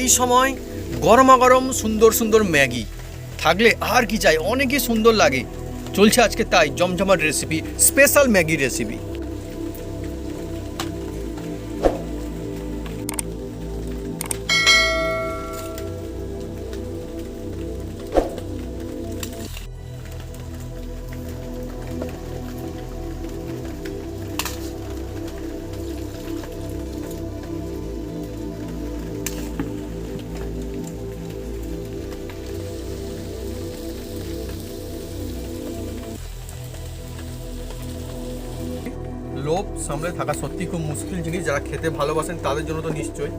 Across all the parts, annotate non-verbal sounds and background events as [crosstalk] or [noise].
এই সময় গরমাগরম, সুন্দর সুন্দর ম্যাগি। থাকলে আর কি চাই? অনেকই সুন্দর লাগে। চলছে আজকে তাই জমজমাট রেসিপি স্পেশাল ম্যাগি রেসিপি লোভ সামলে থাকা সত্যি খুব মুশকিল জিনিস। যারা খেতে ভালোবাসেন তাদের জন্য তো নিশ্চয়ই।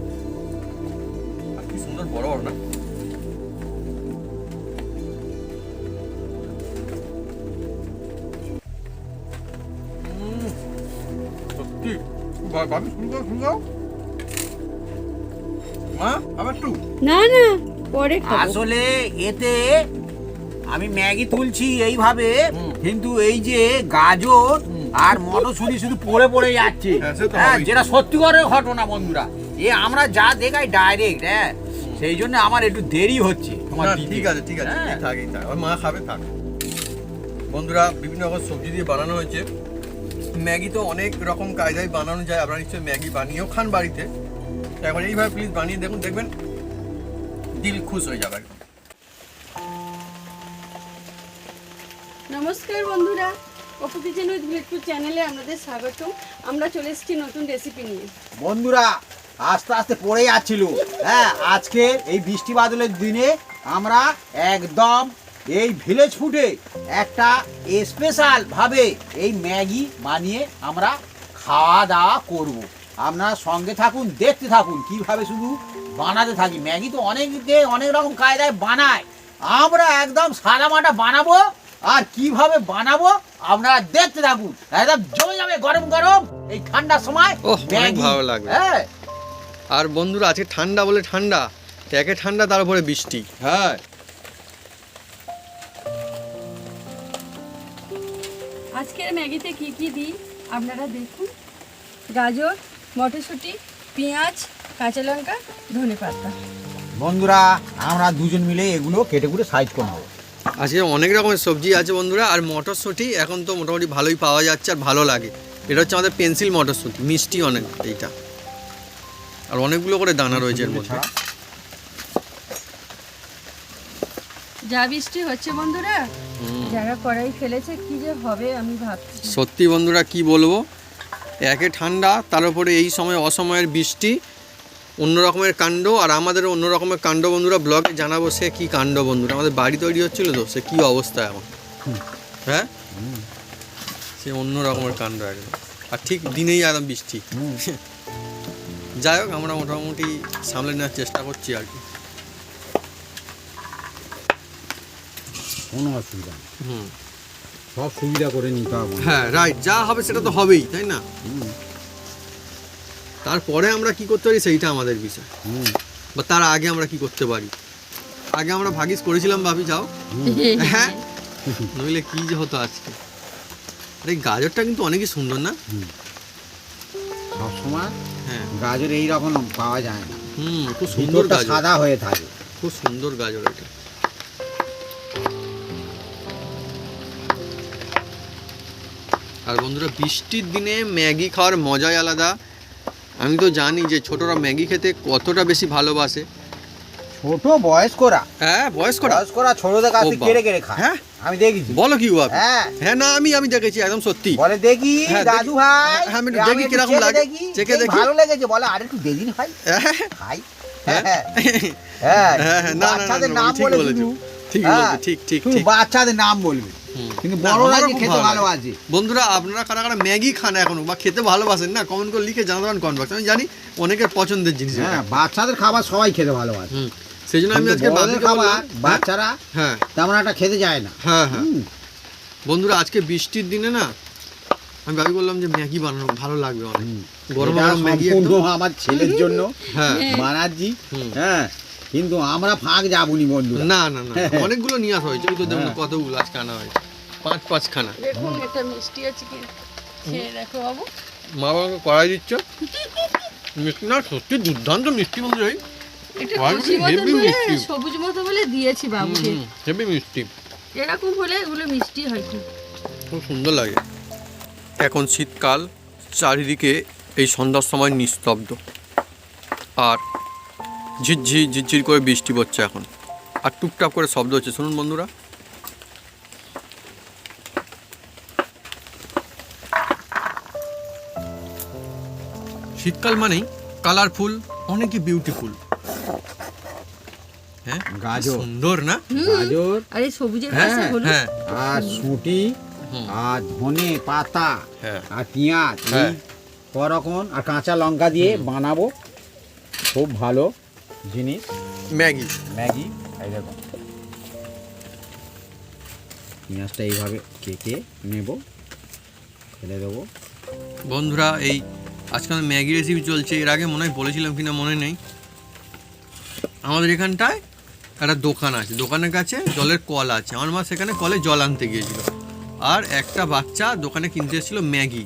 আর কি সুন্দর বড় বড় না সত্যি। ভাবি শুরু করো শুরু করো। মা আবার একটু। না না পরে আসলে এতে আমি ম্যাগি তুলছি এইভাবে। কিন্তু এই যে গাজর। আর মটরশুঁটি শুধু পড়ে পড়ে যাচ্ছে। হ্যাঁ, সে তো হ্যাঁ, যেটা সত্যিকারের ঘটনা বন্ধুরা। এ আমরা যা দেখাই ডাইরেক্ট হ্যাঁ সেই জন্য আমার একটু দেরি হচ্ছে তোমার ঠিক আছে ঠিক আছে হ্যাঁ। এই থাক মা খাবে থাক। বন্ধুরা বিভিন্ন রকম সবজি দিয়ে বানানো হয়েছে। ম্যাগি তো অনেক রকম কায়দায় বানানো যায় আপনারা নিশ্চয়ই ম্যাগি বানিয়েও খান বাড়িতে। একবার এইভাবে প্লিজ বানিয়ে দেখুন দেখবেন দিল খুশ হয়ে যাবে নমস্কার বন্ধুরা। অপু কিচেন উইথ চ্যানেলে আপনাদের স্বাগত আমরা চলে এসেছি নতুন রেসিপি নিয়ে। বন্ধুরা, আস্তে আস্তে পড়ে যাচ্ছিল। হ্যাঁ আজকে এই বৃষ্টি বাদলের দিনে আমরা একদম এই ভিলেজ ফুডে একটা স্পেশাল ভাবে এই ম্যাগি বানিয়ে আমরা খাওয়া দাওয়া করব। আপনারা সঙ্গে থাকুন, দেখতে থাকুন, কীভাবে শুধু বানাতে থাকি। ম্যাগি তো অনেক অনেক রকম কায়দায় বানায়। আমরা একদম সাদা মাটা বানাবো আর কীভাবে বানাবো আপনারা দেখতে থাকুন। একদম জমে যাবে গরম গরম এই ঠান্ডার সময়। অনেক ভালো লাগবে। হ্যাঁ। আর বন্ধুরা আজকে ঠান্ডা বলে ঠান্ডা একে ঠান্ডা তারপরে বৃষ্টি। হ্যাঁ। আজকের ম্যাগিতে কি কি দিই? আপনারা দেখুন। গাজর মটরশুঁটি পেঁয়াজ কাঁচা লঙ্কা ধনে পাতা। বন্ধুরা আমরা দুজন মিলে এগুলো কেটে কুটে সাইজ করে নেব। আজকে অনেক রকমের সবজি আছে বন্ধুরা আর মটরশুঁটি এখন তো মোটামুটি ভালোই পাওয়া যাচ্ছে আর ভালো লাগে। এটা হচ্ছে আমাদের পেন্সিল মটরশুঁটি মিষ্টি অনেক এইটা। আর অনেকগুলো করে দানা রয়েছে এর মধ্যে। যা বৃষ্টি হচ্ছে বন্ধুরা যারা কড়াই ফেলেছে কি যে হবে আমি ভাবছি। সত্যি বন্ধুরা কি বলব? একে ঠান্ডা তার উপরে এই সময় অসময়ের বৃষ্টি অন্য রকমের কাণ্ড আর আমাদের অন্য রকমের কাণ্ড বন্ধুরা ব্লগে জানাব সে কি কাণ্ড বন্ধুরা। আমাদের বাড়ি তৈরি হচ্ছিল তো সে কি অবস্থা এখন? হ্যাঁ? সে অন্য রকমের কাণ্ড একদম আর ঠিক দিনেই একদম বৃষ্টি। [laughs] যাই হোক আমরা মোটামুটি সামলে নেওয়ার চেষ্টা করছি আর কি। কোনো অসুবিধা হুম। সব সুবিধা করে নিতে হবে। হ্যাঁ রাইট যা হবে সেটা তো হবেই তাই না? তারপরে আমরা কি করতে পারি? সেইটা আমাদের বিষয়। হুম, বা তার আগে আমরা কি করতে পারি? আগে আমরা ভাগিস করেছিলাম ভাবি যাও। [laughs] হ্যাঁ? নইলে কি যে হতো আজকে? আর গাজরটা কিন্তু অনেকই সুন্দর না? হুম। সবসময় হ্যাঁ। গাজর এই রকম পাওয়া যায় না। হুম খুব সুন্দর গাজর। সাদা হয়ে থাকে। খুব সুন্দর গাজর এটা। আর বন্ধুরা বৃষ্টির দিনে ম্যাগি খাওয়ার মজাই আলাদা। আমি তো জানি যে ছোটরা ম্যাগি খেতে কতটা বেশি ভালোবাসে। ছোট বয়স্করা। হ্যাঁ বয়স্করা? বয়স্করা ছোটদের কাছ। কেড়ে কেড়ে খায়। হ্যাঁ? আমি দেখেছি। বলো কি বাবা? হ্যাঁ। হ্যাঁ না আমি আমি দেখেছি একদম সত্যি। বলে দেখি হ্যাঁ, দাদু ভাই হ্যাঁ, আমি দেখি কীরকম লাগে। চেখে দেখি। ভালো লেগেছে বলে আর একটু দেদিন ভাই। খাই। হ্যাঁ? হ্যাঁ। হ্যাঁ না, না, নাম বলে বলেছ। ঠিক ঠিক, ঠিক, ঠিক। বাচ্চাদের নাম বলবে। কিন্তু বড়রা খেতে ভালো। ভালোবাসে? বন্ধুরা আপনারা কারা কারা ম্যাগি খান এখনও বা খেতে ভালোবাসেন? না কমেন্ট করে লিখে জানাতে পারেন কমেন্ট বক্সে আমি জানি অনেকের পছন্দের জিনিস হ্যাঁ বাচ্চাদের খাবার সবাই খেতে ভালোবাসে। সেই জন্য আমি আজকে খাবার হ্যাঁ, বাচ্চারা হ্যাঁ। তেমন একটা খেতে যায় না। হ্যাঁ হ্যাঁ। বন্ধুরা আজকে বৃষ্টির দিনে না আমি ভাবি বললাম যে ম্যাগি বানানো ভালো লাগবে অনেক। গরম গরম ম্যাগি আমার ছেলের জন্য হ্যাঁ। বানাচ্ছি হ্যাঁ কিন্তু আমরা ফাঁক যাবনি বন্ধু না না না অনেকগুলো নিয়ে আসা হয়েছে তো দেখুন হ্যাঁ। কতগুলো আজকে আনা হয়েছে। পাঁচ পাঁচ খানা দেখুন একটা মিষ্টি আছে কি? খেয়ে দেখো বাবু। মা বাবাকে কড়াই দিচ্ছ। মিষ্টি না সত্যি দুর্দান্ত মিষ্টি বন্ধু মিষ্টি। সবুজ মতো বলে দিয়েছি বাবুকে। হেভি মিষ্টি। এরকম হলে এগুলো মিষ্টি হয়তো খুব সুন্দর লাগে। এখন শীতকাল চারিদিকে এই সন্ধ্যার সময় নিস্তব্ধ। আর ঝিরঝির ঝিরঝির করে বৃষ্টি পড়ছে এখন। আর টুকটাক করে শব্দ হচ্ছে। শুনুন বন্ধুরা। শীতকাল মানেই কালারফুল অনেকই বিউটিফুল হ্যাঁ? গাজর। সুন্দর না? গাজর। আর সবুজের হ্যাঁ পাশে হলুদ। হ্যাঁ। আর শুঁটি। আর ধনে পাতা হ্যাঁ। আর পেঁয়াজ। হ্যাঁ। করকম আর কাঁচা লঙ্কা দিয়ে বানাবো। খুব ভালো। জিনিস? ম্যাগি। ম্যাগি? এই দেখো। পেঁয়াজটা এইভাবে কেটে নেব। ফেলে দেবো। বন্ধুরা এই আজকাল ম্যাগি রেসিপি চলছে। এর আগে মনে হয় বলেছিলাম কিনা মনে নেই। আমাদের এখানটায় একটা দোকান আছে। দোকানের কাছে জলের কল আছে। আমার মা সেখানে কলে জল আনতে গিয়েছিল। আর একটা বাচ্চা দোকানে কিনতে এসেছিল ম্যাগি।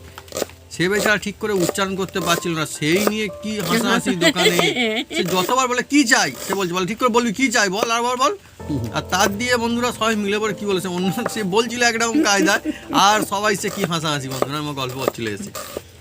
সে বেচারা ঠিক করে উচ্চারণ করতে পারছিল না, সেই নিয়ে কি হাসাহাসি দোকানে সে যতবার বলে, কি চাই? সে বলছে, বলে, ঠিক করে বলবি, কি চাই বল, আর বল আর তার দিয়ে বন্ধুরা সবাই মিলে পরে কি বলেছে, অন্য সে বলছিল একরকম কায়দায়, আর সবাই সে কি হাসাহাসি বন্ধুরা, আমার গল্প করছিল এসে।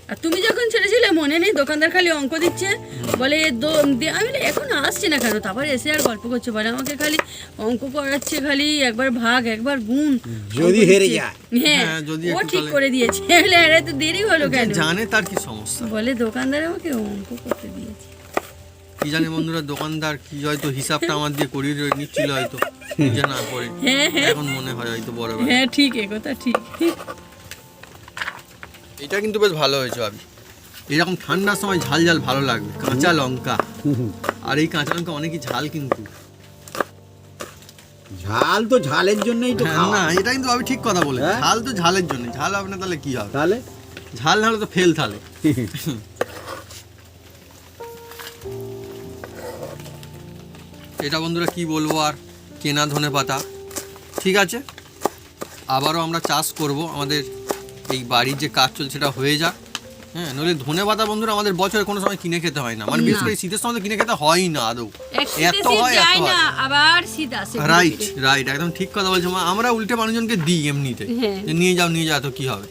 আর তুমি যখন ছেড়েছিলে মনে নেই দোকানদার খালি অঙ্ক দিচ্ছে বলে দো- আমি বলি, এখন আসছে না কেন? তারপরে এসে আর গল্প করছে বলে আমাকে খালি অঙ্ক করাচ্ছে খালি একবার ভাগ একবার গুণ। যদি হেরে যায়। হ্যাঁ হ্যাঁ, যদি ও ঠিক করে দিয়েছে। [laughs] বলে আরে তো দেরি হলো কেন? জানে তার কি সমস্যা। বলে দোকানদার আমাকে অঙ্ক করতে দিয়েছে। কি জানে বন্ধুরা দোকানদার কি হয়তো হিসাবটা আমার দিয়ে করিয়ে নিচ্ছিল হয়তো যে না করে। হ্যাঁ হ্যাঁ। এখন মনে হয় হয়তো বড় হ্যাঁ ঠিক এ কথা ঠিক। এটা কিন্তু বেশ ভালো হয়েছে ভাবি। এরকম ঠান্ডার সময় ঝাল ঝাল ভালো লাগবে কাঁচা লঙ্কা। আর এই কাঁচা লঙ্কা অনেকই ঝাল কিন্তু। ঝাল তো ঝালের জন্যই তো হ্যাঁ, না এটা কিন্তু আমি ঠিক কথা বলে হ্যাঁ? ঝাল তো ঝালের জন্য ঝাল হবে না তাহলে কি হবে? তাহলে? ঝাল না হলে তো ফেল তাহলে। এটা বন্ধুরা কি বলব আর? কেনা ধনে পাতা। ঠিক আছে? আবারও আমরা চাষ করব আমাদের এই বাড়ির যে কাজ চলছে সেটা হয়ে যাক। হ্যাঁ নইলে ধনে পাতা বন্ধুরা আমাদের বছরে কোনো সময় কিনে খেতে হয় না। মানে বিশেষ করে শীতের সময় তো কিনে খেতে হয় না আদৌ। এত হয় এত হয়। আবার শীত আসে। রাইট রাইট একদম ঠিক কথা বলছো মা। আমরা উল্টে মানুষজনকে দিই এমনিতে। হ্যাঁ। যে নিয়ে যাও নিয়ে যাও তো কি হবে?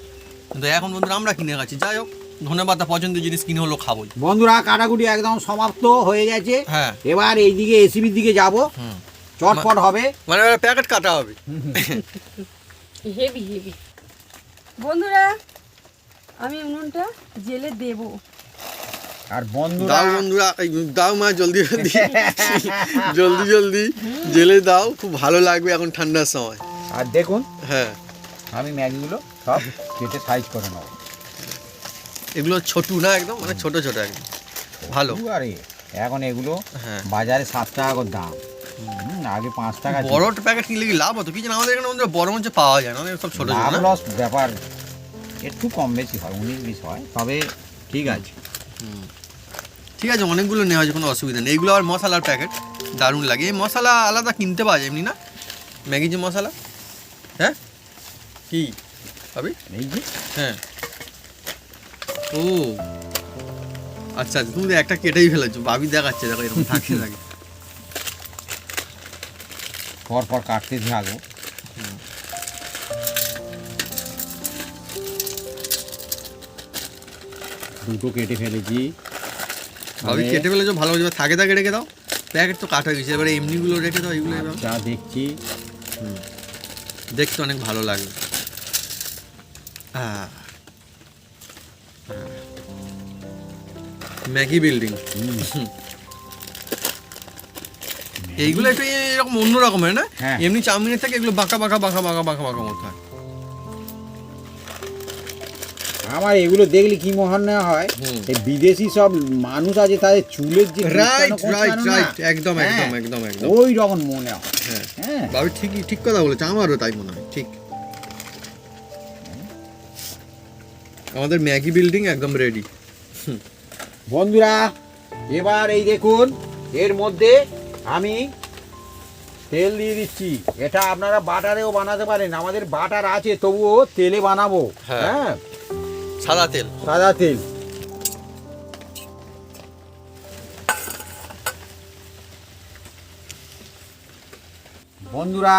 কিন্তু এখন বন্ধুরা আমরা কিনে খাচ্ছি। যাই হোক ধনে পাতা পছন্দের জিনিস কিনে হলো খাবোই। বন্ধুরা কাটাকুটি একদম সমাপ্ত হয়ে গেছে। হ্যাঁ। এবার এইদিকে এসিবির দিকে যাব। চটপট হবে। মানে প্যাকেট কাটা হবে। [laughs] হেভি হেভি বন্ধুরা আমি উনুনটা জেলে দেব। আর বন্ধুরা দাও বন্ধুরা দাও মা জলদি জলদি। [laughs] জলদি জলদি। জেলে দাও খুব ভালো লাগবে এখন ঠান্ডার সময়। আর দেখুন হ্যাঁ। আমি ম্যাগিগুলো সব কেটে সাইজ করে নেব। এগুলো ছোটু না একদম মানে ছোট ছোট একদম। ভালো। আরে এখন এগুলো হ্যাঁ। বাজারে সাত টাকা করে দাম। আগে পাঁচ টাকা। বড় প্যাকেট কিনলে কি লাভ হতো? কি জানো আমাদের এখানে বন্ধুরা বড় মঞ্চে পাওয়া যায় না সব ছোট লাভ লস ব্যাপার একটু কম বেশি হয় উনিশ বিশ হয় তবে ঠিক আছে। ঠিক আছে অনেকগুলো নেওয়া হয়েছে কোনো অসুবিধা নেই। এগুলো আবার মশলার প্যাকেট দারুণ লাগে। এই মশলা আলাদা কিনতে পাওয়া যায় এমনি না? ম্যাগি যে মশলা? হ্যাঁ? কি? যে। হ্যাঁ। ও। আচ্ছা আচ্ছা তুমি একটা কেটেই ফেলেছো ভাবি দেখাচ্ছে দেখো এরকম থাকে থাকে পর পর কাটতে থাকব দুটো কেটে ফেলেছি। ভাবি মানে- কেটে ফেলেছো ভালো করে থাকে থাকে রেখে দাও। প্যাকেট তো কাটা হয়ে গেছে এবারে এমনিগুলো রেখে দাও এগুলো যা দেখছি। দেখতে অনেক ভালো লাগে। হ্যাঁ। Maggi building. এইগুলো একটু এরকম অন্য রকমের না? হ্যাঁ। এমনি চাউমিনের থেকে এগুলো বাঁকা বাঁকা বাঁকা বাঁকা বাঁকা বাঁকা মতো হয়। আমার এগুলো দেখলে কি মহান না হয়? এই বিদেশি সব মানুষ আছে তাদের চুলের যে রাইট রাইট রাইট একদম হ্যাঁ, একদম একদম একদম। ওই রকম মনে হয়। হ্যাঁ। হ্যাঁ। বাবু ঠিকই ঠিক কথা বলেছে আমারও তাই মনে হয় ঠিক। আমাদের ম্যাগি বিল্ডিং একদম রেডি বন্ধুরা এবার এই দেখুন এর মধ্যে আমি তেল দিয়ে দিচ্ছি। এটা আপনারা বাটারেও বানাতে পারেন। আমাদের বাটার আছে তবুও তেলে বানাবো। হ্যাঁ।, হ্যাঁ। সাদা তেল। সাদা তেল। বন্ধুরা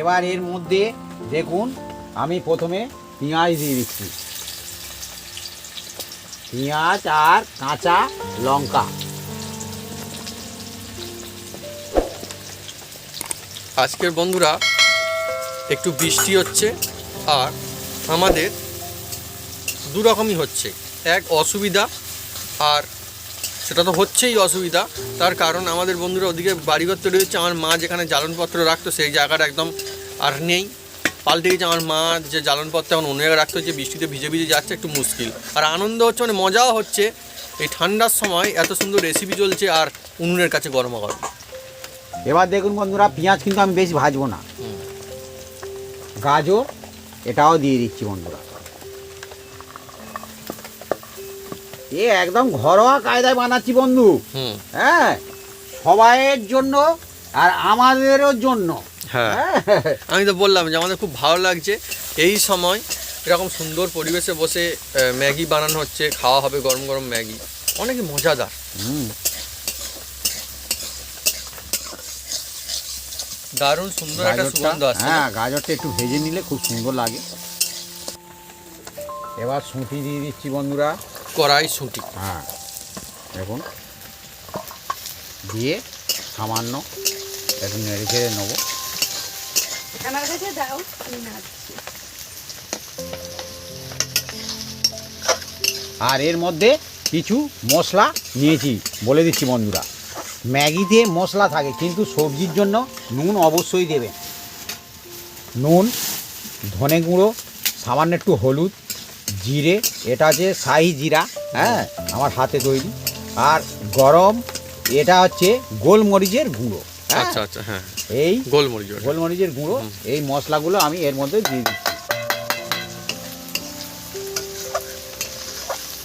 এবার এর মধ্যে দেখুন আমি প্রথমে পেঁয়াজ দিয়ে দিচ্ছি। পেঁয়াজ আর কাঁচা লঙ্কা। আজকের বন্ধুরা, একটু বৃষ্টি হচ্ছে আর আমাদের দু রকমই হচ্ছে। এক অসুবিধা আর সেটা তো হচ্ছেই অসুবিধা, তার কারণ আমাদের বন্ধুরা ওদিকে বাড়িঘর তৈরি হচ্ছে, আমার মা যেখানে জ্বালনপত্র রাখতো সেই জায়গাটা একদম আর নেই। পাল্টে গেছে, আমার মা যে জ্বালনপত্র এখন অন্য জায়গায় রাখতে হচ্ছে, বৃষ্টিতে ভিজে ভিজে যাচ্ছে একটু মুশকিল। আর আনন্দ হচ্ছে মানে মজাও হচ্ছে, এই ঠান্ডার সময় এত সুন্দর রেসিপি চলছে আর উনুনের কাছে গরম গরম এবার দেখুন বন্ধুরা পেঁয়াজ কিন্তু আমি বেশি ভাজবো না। গাজর এটাও দিয়ে দিচ্ছি বন্ধুরা। এ একদম ঘরোয়া কায়দায় বানাচ্ছি বন্ধু। হুম। হ্যাঁ সবাইয়ের জন্য আর আমাদেরও জন্য। হ্যাঁ। হ্যাঁ। আমি তো বললাম যে আমাদের খুব ভালো লাগছে। এই সময় এরকম সুন্দর পরিবেশে বসে ম্যাগি বানানো হচ্ছে খাওয়া হবে গরম গরম ম্যাগি। অনেক মজাদার। হুম। দারুণ সুন্দর একটা সুগন্ধ আসছে হ্যাঁ গাজরটা একটু ভেজে নিলে খুব সুন্দর লাগে। এবার সুঁটি দিয়ে দিচ্ছি বন্ধুরা। কড়াই শুঁটি। হ্যাঁ দেখুন। দিয়ে সামান্য একটু নেড়ে ছেড়ে নেব। আমার কাছে দাও আর এর মধ্যে কিছু মশলা নিয়েছি বলে দিচ্ছি বন্ধুরা। ম্যাগিতে মশলা থাকে কিন্তু সবজির জন্য নুন অবশ্যই দেবেন নুন ধনে গুঁড়ো সামান্য একটু হলুদ জিরে এটা হচ্ছে শাহি জিরা হ্যাঁ আমার হাতে তৈরি। আর গরম এটা হচ্ছে গোলমরিচের গুঁড়ো হ্যাঁ, আচ্ছা আচ্ছা হ্যাঁ। এই গোলমরিচ গোলমরিচের গুঁড়ো এই মশলাগুলো আমি এর মধ্যে দিয়ে দিচ্ছি।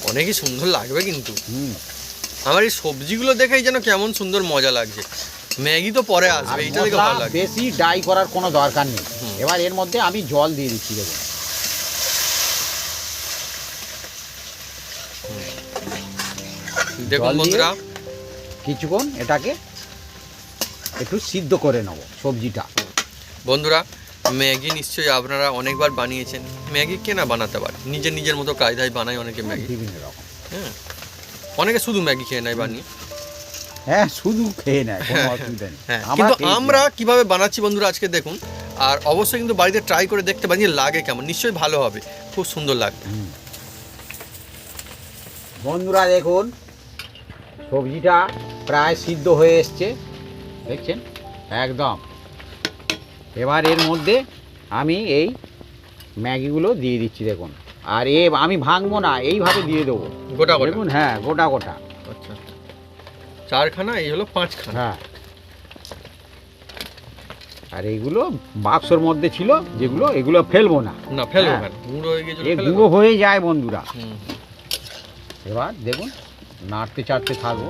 অনেকই সুন্দর লাগবে কিন্তু। হুম। আমার এই সবজিগুলো দেখেই যেন কেমন সুন্দর মজা লাগছে। ম্যাগি তো পরে আসবে এইটা দেখে ভালো লাগবে বেশি ডাই করার কোনো দরকার নেই। এবার এর মধ্যে আমি জল দিয়ে দিচ্ছি দেখুন। দেখুন বন্ধুরা। কিছুক্ষণ এটাকে একটু সিদ্ধ করে নেব সবজিটা। বন্ধুরা ম্যাগি নিশ্চয়ই আপনারা অনেকবার বানিয়েছেন। ম্যাগি কেনা বানাতে পারে নিজের নিজের মতো কায়দায় বানায় অনেকে ম্যাগি। বিভিন্ন রকম। হ্যাঁ। অনেকে শুধু ম্যাগি খেয়ে নেয় বানিয়ে। হ্যাঁ শুধু খেয়ে নেয় কোনো অসুবিধা নেই। হ্যাঁ আমরা কিন্তু আমরা কীভাবে বানাচ্ছি বন্ধুরা আজকে দেখুন আর অবশ্যই কিন্তু বাড়িতে ট্রাই করে দেখতে পারি লাগে কেমন নিশ্চয়ই ভালো হবে খুব সুন্দর লাগবে। বন্ধুরা দেখুন সবজিটা প্রায় সিদ্ধ হয়ে এসছে দেখছেন? একদম। এবার এর মধ্যে আমি এই ম্যাগিগুলো দিয়ে দিচ্ছি দেখুন। আর এ আমি ভাঙবো না এইভাবে দিয়ে দেবো। গোটা গোটা? দেখুন হ্যাঁ গোটা গোটা। আচ্ছা চারখানা এই হলো পাঁচখানা। হ্যাঁ। আর এইগুলো বাক্সর মধ্যে ছিল যেগুলো এগুলো ফেলব না। না ফেলো হ্যাঁ। গুঁড়ো হয়ে গেছিল এ গুঁড়ো হয়ে যায় বন্ধুরা। এবার দেখুন নাড়তে চাড়তে থাকব।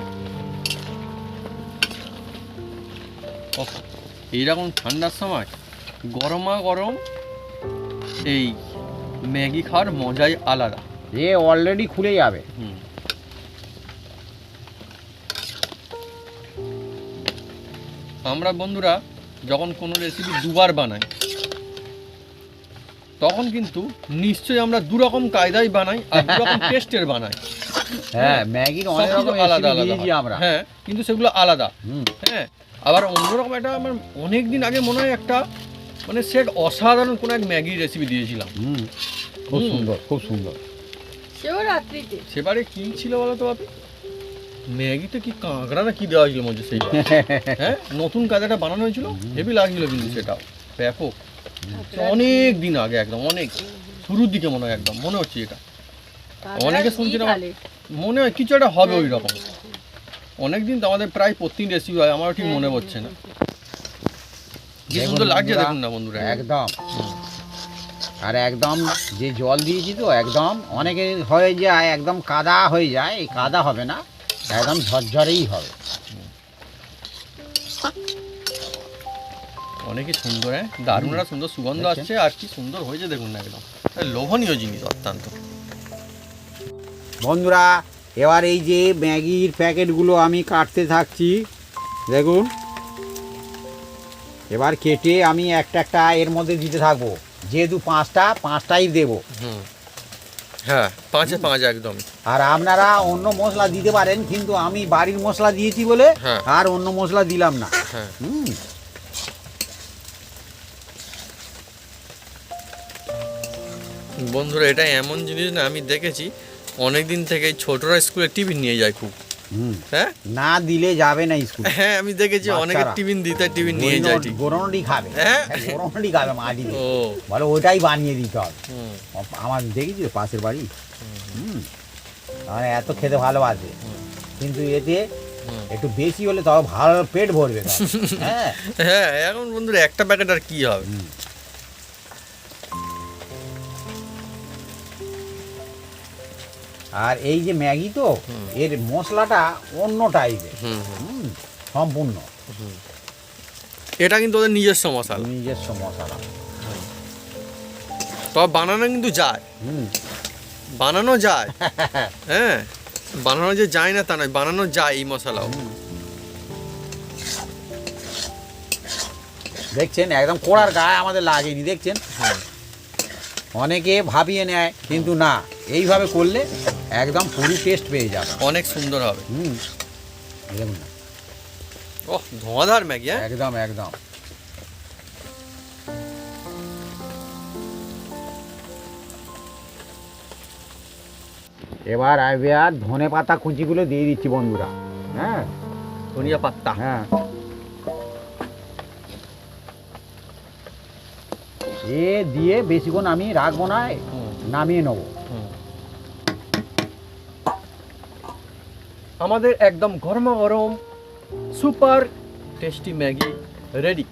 এইরকম ঠান্ডার সময় গরমা গরম এই ম্যাগি খাওয়ার মজাই আলাদা। এ অলরেডি খুলে যাবে। হুম। আমরা বন্ধুরা যখন কোনো রেসিপি দুবার বানাই তখন কিন্তু নিশ্চয়ই আমরা দু রকম কায়দায় বানাই আর দু রকম টেস্টের বানাই। হ্যাঁ ম্যাগির অনেক রকম আলাদা আলাদা আমরা। হ্যাঁ কিন্তু সেগুলো আলাদা। হুম। হ্যাঁ আবার অন্যরকম একটা আমার অনেক দিন আগে মনে হয় একটা মানে সে এক অসাধারণ কোনো এক ম্যাগির রেসিপি দিয়েছিলাম। হুম খুব সুন্দর খুব সুন্দর। সেও রাত্রিতে। সেবারে কি ছিল বলো তো বাপি? ম্যাগিতে কি কাঁকড়া না কি দেওয়া হয়েছিল মধ্যে সেই [laughs] হ্যাঁ নতুন কাজাটা বানানো হয়েছিল? হেভি লাগছিল কিন্তু সেটাও। ব্যাপক। অনেক দিন আগে একদম অনেক। শুরুর দিকে মনে হয় একদম মনে হচ্ছে এটা। অনেকে শুনছি না- মনে হয় কিছু একটা হবে ওই রকম। অনেক দিন তো আমাদের প্রায় প্রতিদিন রেসিপি হয় আমারও ঠিক মনে পড়ছে না। কি সুন্দর লাগছে দেখুন না বন্ধুরা। একদম। আর একদম যে জল দিয়েছি তো একদম অনেকে হয়ে যায় একদম কাদা হয়ে যায় এই কাদা হবে না একদম ঝরঝরেই হবে। অনেকই সুন্দর হ্যাঁ? দারুণ একটা সুন্দর সুগন্ধ? আসছে আর কি সুন্দর হয়েছে দেখুন না একদম। লোভনীয় জিনিস অত্যন্ত। বন্ধুরা এবার এই যে ম্যাগির প্যাকেটগুলো আমি কাটতে থাকছি দেখুন। এবার কেটে আমি একটা একটা এর মধ্যে দিতে থাকব। যেহেতু পাঁচটা পাঁচটাই দেবো। হুম। হ্যাঁ পাঁচে পাঁচ একদম। আর আপনারা অন্য মশলা দিতে পারেন কিন্তু আমি বাড়ির মশলা দিয়েছি বলে হ্যাঁ। আর অন্য মশলা দিলাম না। হ্যাঁ। হুম। বন্ধুরা এটা এমন জিনিস না আমি দেখেছি অনেক দিন থেকে ছোটরা স্কুলে টিফিন নিয়ে যায় খুব। হ্যাঁ? না দিলে যাবে না স্কুল। হ্যাঁ আমি দেখেছি অনেকে টিফিন দিতে টিফিন নিয়ে যায় ঠিক গোরনডি খাবে। হ্যাঁ? গোরনডি খাবে মাটি ও। বলে ওটাই বানিয়ে দিতে হবে। হুম। আমার দেখেছি পাশের বাড়ি। হুম। মানে এত খেতে ভালোবাসে। কিন্তু এতে একটু বেশি হলে তবে ভালো পেট ভরবে [laughs] হ্যাঁ? হ্যাঁ এখন বন্ধুরা একটা প্যাকেট আর কি হবে? আর এই যে ম্যাগি তো এর মশলাটা অন্য টাইপের সম্পূর্ণ। এটা কিন্তু ওদের নিজস্ব মশলা। নিজস্ব মশলা। তবে বানানো কিন্তু যায়। বানানো যায়। [laughs] হ্যাঁ বানানো যে যায় না তা নয় বানানো যায় এই মশলাও। দেখছেন একদম কোড়ার গায়ে আমাদের লাগেনি দেখছেন? হ্যাঁ। অনেকে ভাবিয়ে নেয় কিন্তু না এইভাবে করলে একদম পুরি টেস্ট পেয়ে যাবে। অনেক সুন্দর হবে। হুম। দেখুন না, ওহ ধোঁয়াধার ম্যাগি হ্যাঁ? একদম একদম। এবার আসবে আর ধনে পাতা কুচিগুলো দিয়ে দিচ্ছি বন্ধুরা হ্যাঁ? ধনিয়া পাত্তা হ্যাঁ। এ দিয়ে বেশিক্ষণ আমি রাখব না নামিয়ে নেব হুম। আমাদের একদম গরমা গরম সুপার টেস্টি ম্যাগি রেডি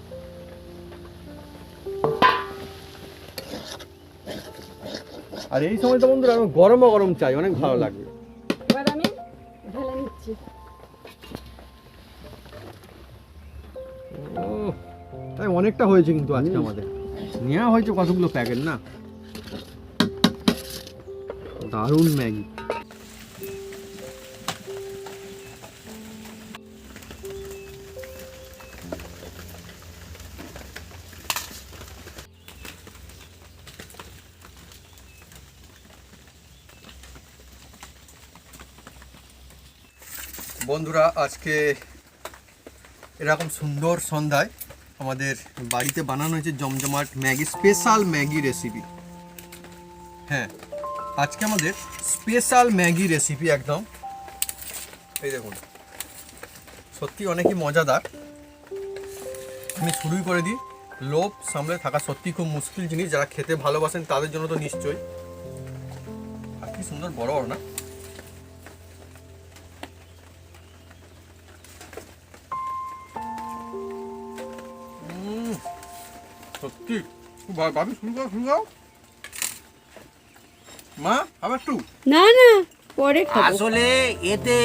আর এই সময়টা বন্ধুরা আমি গরমা গরম চাই অনেক ভালো লাগবে। এবার আমি ঢেলে নিচ্ছি। তাই অনেকটা হয়েছে কিন্তু আজকে আমাদের। নেওয়া হয়েছে কতগুলো প্যাকেট না? দারুণ ম্যাগি। বন্ধুরা, আজকে এরকম সুন্দর সন্ধ্যায় আমাদের বাড়িতে বানানো হয়েছে জমজমাট ম্যাগি, স্পেশাল ম্যাগি রেসিপি হ্যাঁ আজকে আমাদের স্পেশাল ম্যাগি রেসিপি একদম। এই দেখুন, সত্যি অনেকই মজাদার। আমি শুরুই করে দিই। লোভ সামলে থাকা সত্যি খুব মুশকিল জিনিস। যারা খেতে ভালোবাসেন তাদের জন্য তো নিশ্চয়ই। আর কি সুন্দর বড় না সত্যি? খুব ভাবি শুরু করো শুরু করো। মা আবার একটু। না না পরে আসলে এতে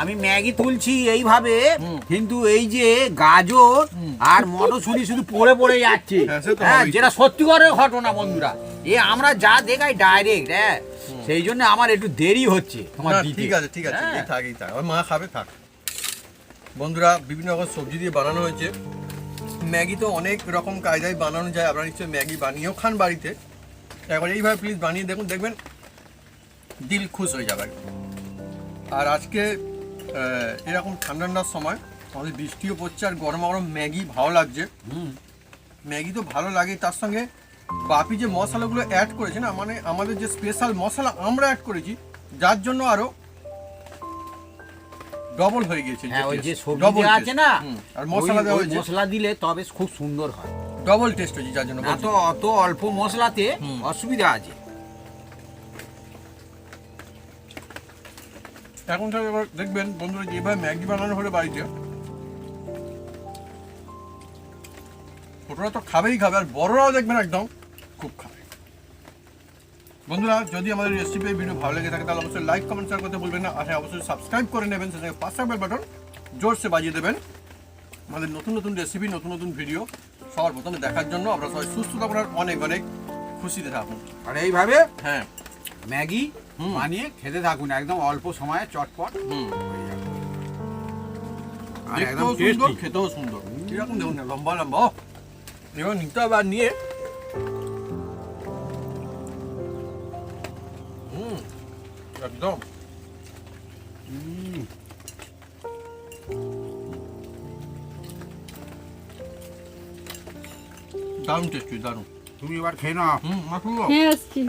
আমি ম্যাগি তুলছি এইভাবে কিন্তু এই যে গাজর আর মটরশুঁটি শুধু পড়ে পড়ে যাচ্ছে। হ্যাঁ, হ্যাঁ, যেটা সত্যিকারের ঘটনা বন্ধুরা। এ আমরা যা দেখাই ডাইরেক্ট হ্যাঁ সেই জন্য আমার একটু দেরি হচ্ছে দিতে। ঠিক আছে ঠিক আছে হ্যাঁ। থাক মা খাবে থাক। বন্ধুরা বিভিন্ন রকম সবজি দিয়ে বানানো হয়েছে। ম্যাগি তো অনেক রকম কায়দায় বানানো যায় আপনারা নিশ্চয়ই ম্যাগি বানিয়েও খান বাড়িতে। একবার এইভাবে প্লিজ বানিয়ে দেখুন দেখবেন দিল খুশ হয়ে যাবে আর আজকে এরকম ঠান্ডা ঠান্ডার সময় আমাদের বৃষ্টিও পড়ছে আর গরম গরম ম্যাগি ভালো লাগছে। হুম। ম্যাগি তো ভালো লাগে তার সঙ্গে বাপি যে মশলাগুলো অ্যাড করেছে না মানে আমাদের যে স্পেশাল মশলা আমরা অ্যাড করেছি যার জন্য আরও ডবল হয়ে গিয়েছে হ্যাঁ ওই যে সবজি। আছে না আর মশলা দেওয়া হয়েছে। মশলা দিলে তবে খুব সুন্দর হয়। ডবল টেস্ট হয়েছে যার জন্য না তো অত অল্প মশলাতে অসুবিধা আছে। এখন থেকে এবার দেখবেন বন্ধুরা যেভাবে ম্যাগি বানানো হলে বাড়িতে ছোটরা তো খাবেই খাবে আর বড়রাও দেখবেন একদম বন্ধুরা যদি আমাদের রেসিপি ভিডিও ভালো লেগে থাকে তাহলে অবশ্যই লাইক কমেন্ট শেয়ার করতে ভুলবেন না। আর হ্যাঁ অবশ্যই সাবস্ক্রাইব করে নেবেন সঙ্গে পাশে বেল বাটন জোরসে বাজিয়ে দেবেন। আমাদের নতুন নতুন রেসিপি নতুন নতুন ভিডিও সবার প্রথমে দেখার জন্য আমরা সবাই সুস্থ থাকুন আর অনেক অনেক খুশিতে থাকুন। আর এইভাবে হ্যাঁ। ম্যাগি। বানিয়ে খেতে থাকুন একদম অল্প সময়ে চটপট। হুম। আর একদম সুন্দর খেতেও সুন্দর। এরকম দেখুন না লম্বা লম্বা। ও, এবার নিতে হবে আর নিয়ে। একদম। দারুণ টেস্টি দারুণ। তুমি এবার খেয়ে নাও। হুম মাখুন হ্যাঁ আসছি।